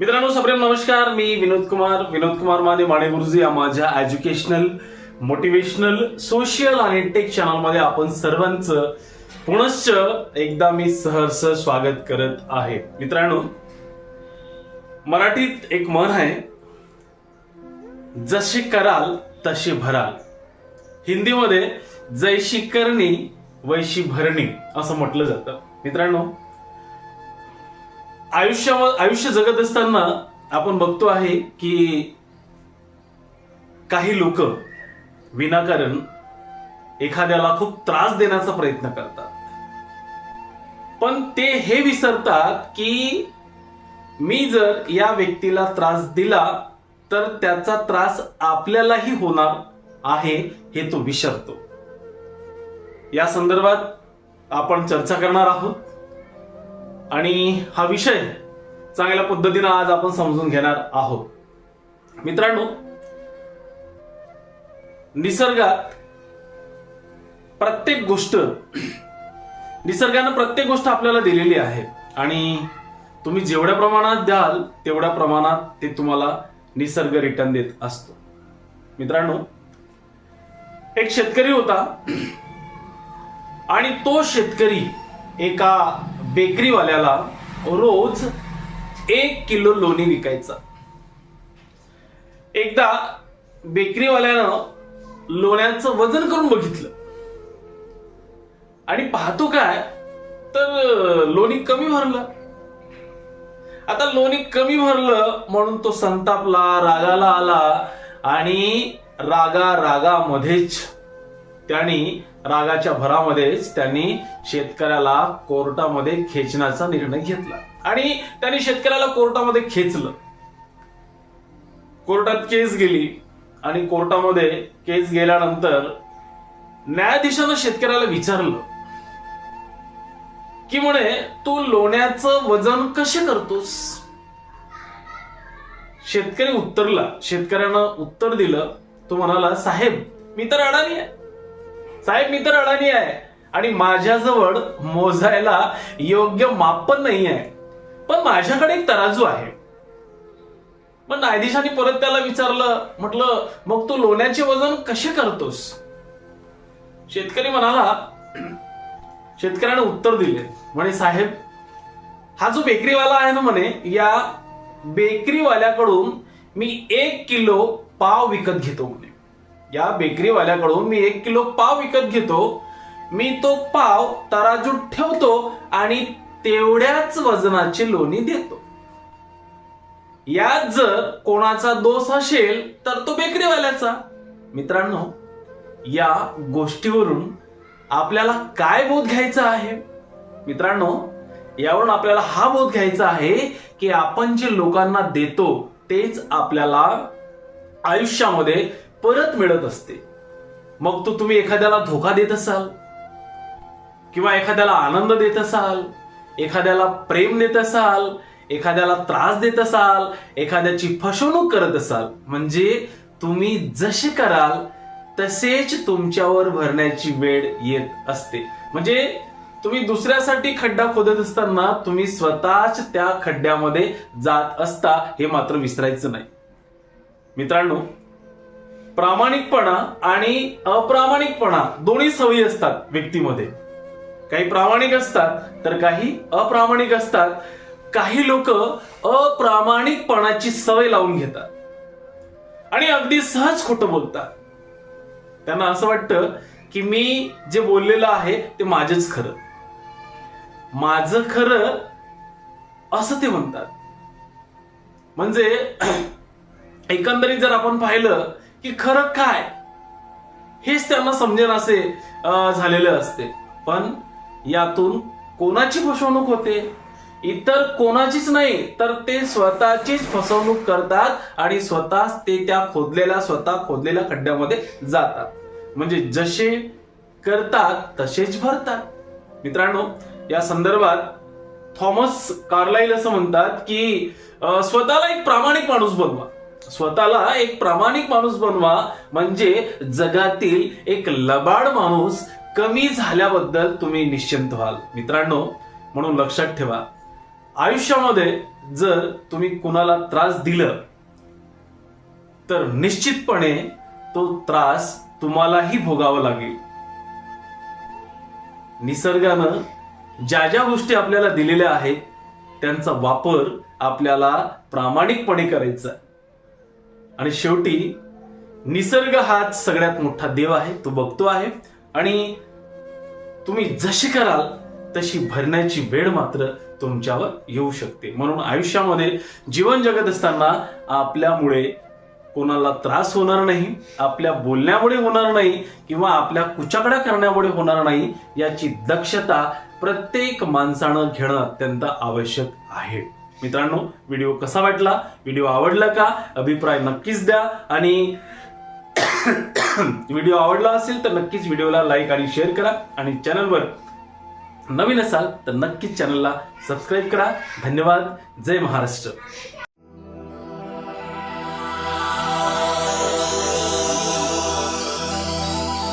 मित्रांनो सप्रेम नमस्कार. मी विनोद कुमार. विनोद कुमार माने माने गुरुजी या माझ्या एज्युकेशनल मोटिवेशनल सोशल आणि टेक चॅनलमध्ये आपण सर्वांचं पुनश्च एकदा मी सहर्ष स्वागत करत आहे. मित्रांनो मराठीत एक म्हण आहे जसे कराल तसे भराल. हिंदीमध्ये जैशी करणी वैशी भरणी असं म्हटलं जातं. मित्रांनो आयुष्या आयुष्य जगत असताना आपण बघतो आहे की काही लोक विनाकारण एखाद्याला खूप त्रास देण्याचा प्रयत्न करतात. पण ते हे विसरतात की मी जर या व्यक्तीला त्रास दिला तर त्याचा त्रास आपल्यालाही होणार आहे हे तो विसरतो. या संदर्भात आपण चर्चा करणार आहोत. आणि हा विषय चांगल्या पद्धतीनं आज आपण समजून घेणार आहोत. मित्रांनो निसर्गात प्रत्येक गोष्ट निसर्गानं प्रत्येक गोष्ट आपल्याला दिलेली आहे. आणि तुम्ही जेवढ्या प्रमाणात द्याल तेवढ्या प्रमाणात ते तुम्हाला निसर्ग रिटर्न देत असतो. मित्रांनो एक शेतकरी होता आणि तो शेतकरी एका बेकरीवाल्याला रोज एक किलो लोणी विकायचा. एकदा बेकरीवाल्यानं लोण्याचं वजन करून बघितलं. आणि पाहतो काय तर लोणी कमी भरलं. आता लोणी कमी भरलं म्हणून तो संतापला रागाला आला आणि रागा रागामध्येच त्यांनी रागाच्या भरामध्येच त्यांनी शेतकऱ्याला कोर्टामध्ये खेचण्याचा निर्णय घेतला. आणि त्यांनी शेतकऱ्याला कोर्टामध्ये खेचलं. कोर्टात केस गेली. आणि कोर्टामध्ये केस गेल्यानंतर न्यायाधीशानं शेतकऱ्याला विचारलं की म्हणे तू लोण्याचं वजन कसे करतोस? शेतकरी उत्तरला. शेतकऱ्यानं उत्तर दिलं. तो म्हणाला साहेब मी तर अडाणी आहे. साहेब मी तर अडाणी आहे. आणि माझ्याजवळ मोजायला योग्य मापन नाही आहे पण माझ्याकडे एक तराजू आहे. मग न्यायाधीशाने परत त्याला विचारलं म्हटलं मग तू लोण्याचे वजन कसे करतोस? शेतकरी म्हणाला शेतकऱ्याने उत्तर दिले. म्हणे साहेब हा जो बेकरीवाला आहे ना म्हणे या बेकरीवाल्याकडून मी एक किलो पाव विकत घेतो म्हणे. या बेकरीवाल्याकडून मी एक किलो पाव विकत घेतो. मी तो पाव तराजूत ठेवतो आणि तेवढ्याच वजनाची लोणी देतो. यात जर कोणाचा दोष असेल तर तो बेकरीवाल्याचा. मित्रांनो या गोष्टीवरून आपल्याला काय बोध घ्यायचा आहे? मित्रांनो यावरून आपल्याला हा बोध घ्यायचा आहे की आपण जे लोकांना देतो तेच आपल्याला आयुष्यामध्ये परत मिळत असते. मग तो तुम्ही एखाद्याला धोका देत असाल किंवा एखाद्याला आनंद देत असाल एखाद्याला प्रेम देत असाल एखाद्याला त्रास देत असाल एखाद्याची फसवणूक करत असाल म्हणजे तुम्ही जसे कराल तसेच तुमच्यावर भरण्याची वेळ येत असते. म्हणजे तुम्ही दुसऱ्यासाठी खड्डा खोदत असताना तुम्ही स्वतःच त्या खड्ड्यामध्ये जात असता हे मात्र विसरायचं नाही. मित्रांनो प्रामाणिकपणा आणि अप्रामाणिकपणा दोन्ही सवयी असतात व्यक्तीमध्ये. काही प्रामाणिक असतात तर काही अप्रामाणिक असतात. काही लोक अप्रामाणिकपणाची सवय लावून घेतात. आणि अगदी सहज खोटं बोलतात. त्यांना असं वाटतं की मी जे बोललेलं आहे ते माझेच खरं. माझं खरं असं ते म्हणतात. म्हणजे एकंदरीत जर आपण पाहिलं की खरं काय? हेच त्यांना समजेन असे झालेले असते. पण यातून कोणाची फसवणूक होते? इतर कोणाचीच नाही तर ते स्वतःचीच फसवणूक करतात आणि स्वतःच ते त्या खोदलेल्या स्वतः खोदलेल्या खड्ड्यामध्ये जातात. म्हणजे जसे करतात तसेच भरतात. मित्रांनो या संदर्भात थॉमस कार्लाईल असं म्हणतात की स्वतःला एक प्रामाणिक माणूस बनवा. स्वतःला एक प्रामाणिक माणूस बनवा. म्हणजे जगातील एक लबाड माणूस कमी झाल्याबद्दल तुम्ही निश्चिंत व्हाल. मित्रांनो म्हणून लक्षात ठेवा. आयुष्यामध्ये जर तुम्ही कुणाला त्रास दिलं तर निश्चितपणे तो त्रास तुम्हालाही भोगावा लागेल. निसर्गानं ज्या ज्या गोष्टी आपल्याला दिलेल्या आहेत त्यांचा वापर आपल्याला प्रामाणिकपणे करायचा आहे. आणि शेवटी निसर्ग हाच सगळ्यात मोठा देव आहे तो बघतो आहे. आणि तुम्ही जशी कराल तशी भरण्याची वेळ मात्र तुमच्यावर येऊ शकते. म्हणून आयुष्यामध्ये जीवन जगत असताना आपल्यामुळे कोणाला त्रास होणार नाही आपल्या बोलण्यामुळे होणार नाही किंवा आपल्या कुचाकड्या करण्यामुळे होणार नाही याची दक्षता प्रत्येक माणसानं घेणं अत्यंत आवश्यक आहे. मित्रांनो व्हिडिओ कसा वाटला? व्हिडिओ आवडला का? अभिप्राय नक्कीच द्या. आणि व्हिडिओ आवडला असेल तर नक्कीच व्हिडिओला लाईक आणि शेअर करा. आणि चॅनलवर नवीन असाल तर नक्कीच चॅनलला सबस्क्राईब करा. धन्यवाद. जय महाराष्ट्र.